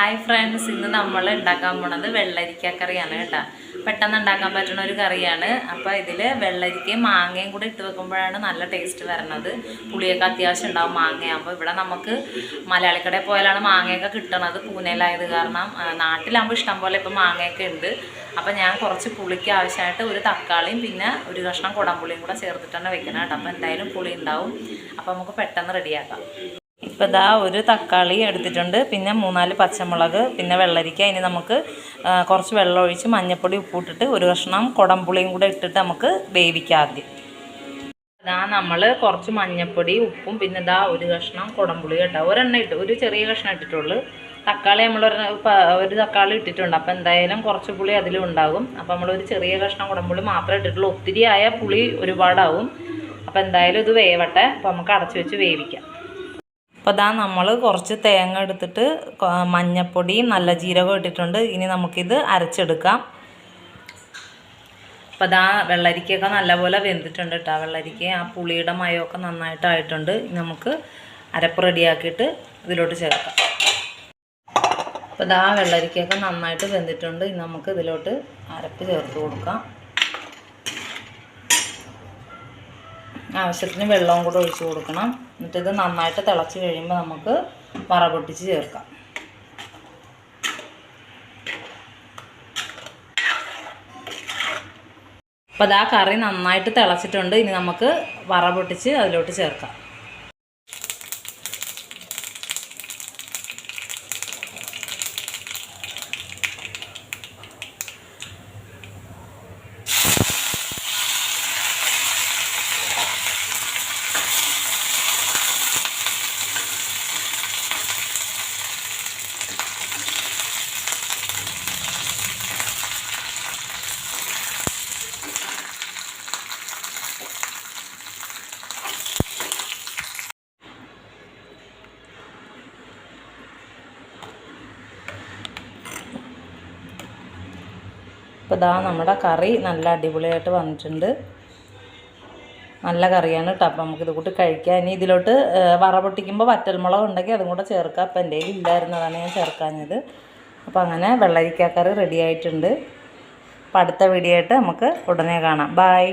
Hi friends ഇന്ന് നമ്മൾ ഉണ്ടാക്കാൻ പോണത് വെള്ളരിക്ക കറിയാണ് കേട്ടോ. പെട്ടെന്ന് ഉണ്ടാക്കാൻ പറ്റുന്ന ഒരു കറിയാണ്. അപ്പോൾ ഇതിൽ വെള്ളരിക്കയും മാങ്ങയും കൂടെ ഇട്ട് വെക്കുമ്പോഴാണ് നല്ല ടേസ്റ്റ് വരണത്. പുളിയൊക്കെ അത്യാവശ്യം ഉണ്ടാവും മാങ്ങയാകുമ്പോൾ ഇവിടെ നമുക്ക് മലയാളിക്കടയിൽ പോയാലാണ് മാങ്ങയൊക്കെ കിട്ടണത് പൂനെയിലായത് കാരണം നാട്ടിലാകുമ്പോൾ ഇഷ്ടം പോലെ ഇപ്പോൾ മാങ്ങയൊക്കെ ഉണ്ട്. അപ്പോൾ ഞാൻ കുറച്ച് പുളിക്ക് ആവശ്യമായിട്ട് ഒരു തക്കാളിയും പിന്നെ ഒരു കഷ്ണം കുടംപുളിയും കൂടെ ചേർത്തിട്ടാണ് വെക്കുന്നത് കേട്ടോ. അപ്പോൾ എന്തായാലും പുളി ഉണ്ടാവും. അപ്പോൾ നമുക്ക് പെട്ടെന്ന് റെഡിയാക്കാം ഇപ്പോൾ ഇതാ ഒരു തക്കാളി എടുത്തിട്ടുണ്ട്. പിന്നെ മൂന്നാൽ പച്ചമുളക് പിന്നെ വെള്ളരിക്ക. ഇനി നമുക്ക് കുറച്ച് വെള്ളം ഒഴിച്ച് മഞ്ഞൾപ്പൊടി ഉപ്പിട്ടിട്ട് ഒരു കഷ്ണം കുടംപുളിയും കൂടെ ഇട്ടിട്ട് നമുക്ക് വേവിക്കാം ആദ്യം. ഇതാ നമ്മൾ കുറച്ച് മഞ്ഞൾപ്പൊടി ഉപ്പും പിന്നെ ഇതാ ഒരു കഷ്ണം കുടംപുളി കേട്ടോ ഒരെണ്ണ ഇട്ട് ഒരു ചെറിയ കഷ്ണം ഇട്ടിട്ടുള്ളൂ. തക്കാളി നമ്മൾ ഒരു തക്കാളി ഇട്ടിട്ടുണ്ട്. അപ്പോൾ എന്തായാലും കുറച്ച് പുളി അതിലും ഉണ്ടാകും. അപ്പോൾ നമ്മൾ ഒരു ചെറിയ കഷ്ണം കുടംപുളി മാത്രമേ ഇട്ടിട്ടുള്ളൂ. ഒത്തിരി ആയ പുളി ഒരുപാടാവും. അപ്പോൾ എന്തായാലും ഇത് വേവട്ടെ. അപ്പോൾ നമുക്ക് അടച്ചു വെച്ച് വേവിക്കാം. അപ്പോൾ ഇതാ നമ്മൾ കുറച്ച് തേങ്ങ എടുത്തിട്ട് മഞ്ഞപ്പൊടിയും നല്ല ജീരകവും ഇട്ടിട്ടുണ്ട്. ഇനി നമുക്കിത് അരച്ചെടുക്കാം. അപ്പോൾ ഇതാ വെള്ളരിക്കയൊക്കെ നല്ലപോലെ വെന്തിട്ടുണ്ട് കേട്ടോ വെള്ളരിക്ക ആ പുളിയുടെ മയമൊക്കെ നന്നായിട്ടായിട്ടുണ്ട്. നമുക്ക് അരപ്പ് റെഡിയാക്കിയിട്ട് ഇതിലോട്ട് ചേർക്കാം. അപ്പോൾ ഇതാ വെള്ളരിക്കയൊക്കെ നന്നായിട്ട് വെന്തിട്ടുണ്ട്. നമുക്ക് ഇതിലോട്ട് അരപ്പ് ചേർത്ത് കൊടുക്കാം. ആവശ്യത്തിന് വെള്ളവും കൂടെ ഒഴിച്ച് കൊടുക്കണം. എന്നിട്ടിത് നന്നായിട്ട് തിളച്ച് കഴിയുമ്പോൾ നമുക്ക് വറ പൊട്ടിച്ച് ചേർക്കാം. അപ്പോൾ അത് ആ കറി നന്നായിട്ട് തിളച്ചിട്ടുണ്ട്. ഇനി നമുക്ക് വറ പൊട്ടിച്ച് അതിലോട്ട് ചേർക്കാം. ഇപ്പോൾ ഇതാ നമ്മുടെ കറി നല്ല അടിപൊളിയായിട്ട് വന്നിട്ടുണ്ട്. നല്ല കറിയാണ് കേട്ടോ അപ്പം നമുക്കിത് കൂട്ടി കഴിക്കാം. ഇനി ഇതിലോട്ട് വറ പൊട്ടിക്കുമ്പോൾ വറ്റൽമുളക് ഉണ്ടെങ്കിൽ അതും കൂടെ ചേർക്കാം. അപ്പം എന്റെ കയ്യിൽ ഇല്ലായിരുന്നതാണ് ഞാൻ ചേർക്കാഞ്ഞത്. അപ്പോൾ അങ്ങനെ വെള്ളരിക്കാക്കറി കറി റെഡി ആയിട്ടുണ്ട്. അപ്പോൾ അടുത്ത വീഡിയോ ആയിട്ട് നമുക്ക് ഉടനെ കാണാം. ബായ്